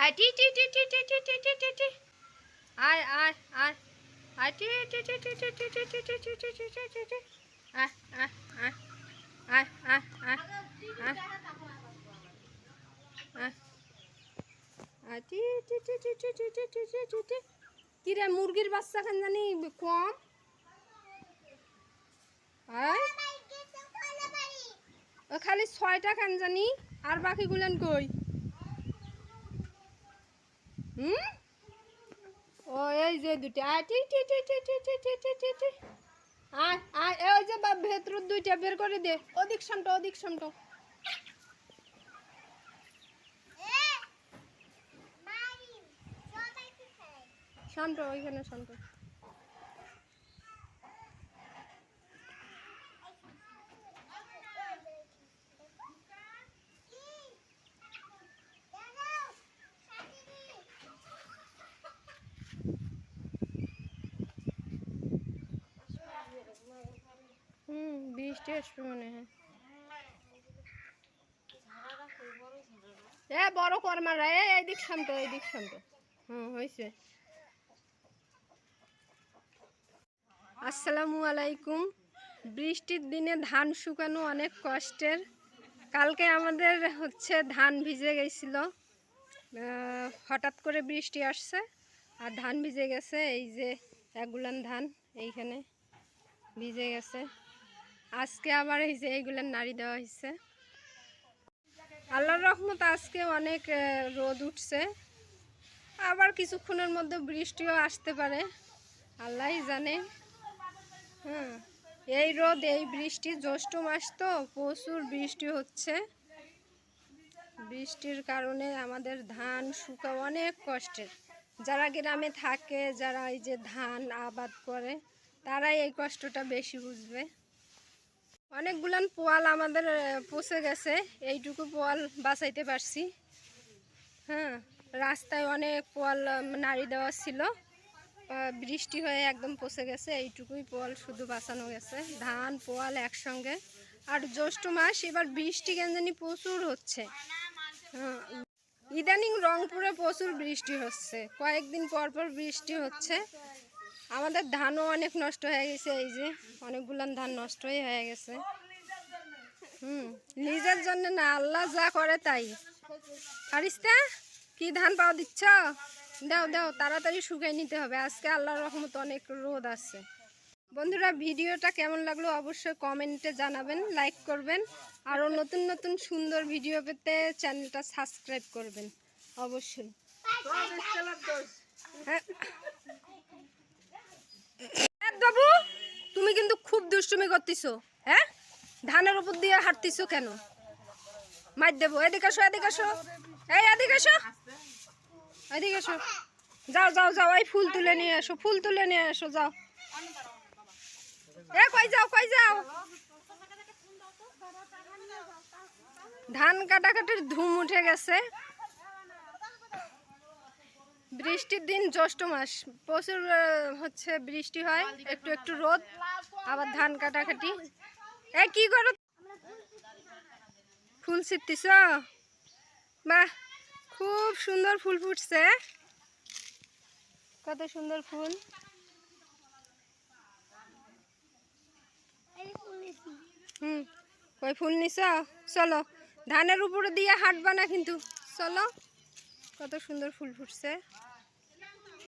আয় টি টি টি টি টি টি টি টি টি আয় আয় আয় আয় টি টি টি টি টি টি টি টি টি টি টি টি টি টি টি কি মুরগির বাচ্চা খান জানি কম খালি ছয়টা খান জানি আর বাকিগুলেন কই হুম? ও এই যে দুটা আয় টি টি টি টি টি টি টি টি টি টি। আয় আয় ওই যে বা ভেতর দুইটা বের করে দে। ওদিক সামটো ওদিক সামটো। শান্ত ওইখানে সামটো। হুম, বৃষ্টি আসবে মনে হয়। এ, বড় কর্মারা এ এইদিক সামটো এইদিক সামটো হুম হয়েছে আসসালামু আলাইকুম। বৃষ্টির দিনে ধান শুকানো অনেক কষ্টের। কালকে আমাদের হচ্ছে ধান ভিজে গেছিল। হঠাৎ করে বৃষ্টি আসছে আর ধান ভিজে গেছে। এই যে একগুলান ধান এইখানে ভিজে গেছে। আজকে আবার এই যে এইগুলার নাড়ি দেওয়া হয়েছে আল্লাহর রহমত আজকে অনেক রোদ উঠছে। আবার কিছুক্ষণের মধ্যে বৃষ্টিও আসতে পারে। আল্লাহই জানে। হ্যাঁ এই রোদ, এই বৃষ্টি, জ্যৈষ্ঠ মাস তো, প্রচুর বৃষ্টি হচ্ছে। বৃষ্টির কারণে আমাদের ধান শুকা অনেক কষ্টের। যারা গ্রামে থাকে, যারা এই যে ধান আবাদ করে, তারাই এই কষ্টটা বেশি বুঝবে। অনেকগুলান পোয়াল আমাদের পচে গেছে। এইটুকু পোয়াল বাঁচাইতে পারছি। হ্যাঁ রাস্তায় অনেক পোয়াল নাড়ি দেওয়া ছিল। বৃষ্টি হয়ে একদম পচে গেছে। এইটুকুই পোয়াল শুধু বাঁচানো গেছে। ধান পোয়াল একসঙ্গে। আর জ্যৈষ্ঠ মাস এবার বৃষ্টি কেন জানি প্রচুর হচ্ছে। হ্যাঁ, ইদানিং রংপুরে প্রচুর বৃষ্টি হচ্ছে। কয়েকদিন পর পর বৃষ্টি হচ্ছে। আমাদের ধানও অনেক নষ্ট হয়ে গেছে এই যে অনেকগুলান ধান নষ্টই হয়ে গেছে। হুম নিজের জন্য না আল্লাহ যা করে তাই। ফারিস্তা কি ধান পাওয়া দিচ্ছ? দাও দাও তাড়াতাড়ি শুকাই নিতে হবে। আজকে আল্লাহর রহমত অনেক রোদ আছে। বন্ধুরা ভিডিওটা কেমন লাগল অবশ্যই কমেন্টে জানাবেন লাইক করবেন আরও নতুন নতুন সুন্দর ভিডিও পেতে চ্যানেলটা সাবস্ক্রাইব করবেন অবশ্যই। হ্যাঁ, বাবু তুমি কিন্তু খুব দুষ্টুমি করতেছো হ্যাঁ ধানের উপর দিয়ে হাঁটতেছো কেন? মার দেবো, এদিকে আসো এদিকে আসো। এই, এদিকে আসো। এদিকে আসো। যাও যাও যাও, এই ফুল তুলে নিয়ে আসো, ফুল তুলে নিয়ে আসো, যাও। এ, কই যাও কই যাও? ধান কাটাকাটির ধুম উঠে গেছে। বৃষ্টির দিন জ্যৈষ্ঠ মাস, প্রচুর হচ্ছে বৃষ্টি হয়, একটু একটু রোদ। আবার ধান কাটা কাটাকাটি। এ কি করো? ফুল ছিটতিস বাহ, খুব সুন্দর ফুল ফুটছে। কত সুন্দর ফুল। হুম ওই ফুল নিছ? চলো, ধানের উপরে দিয়ে হাঁটবা না কিন্তু। চলো, কত সুন্দর ফুল ফুটছে।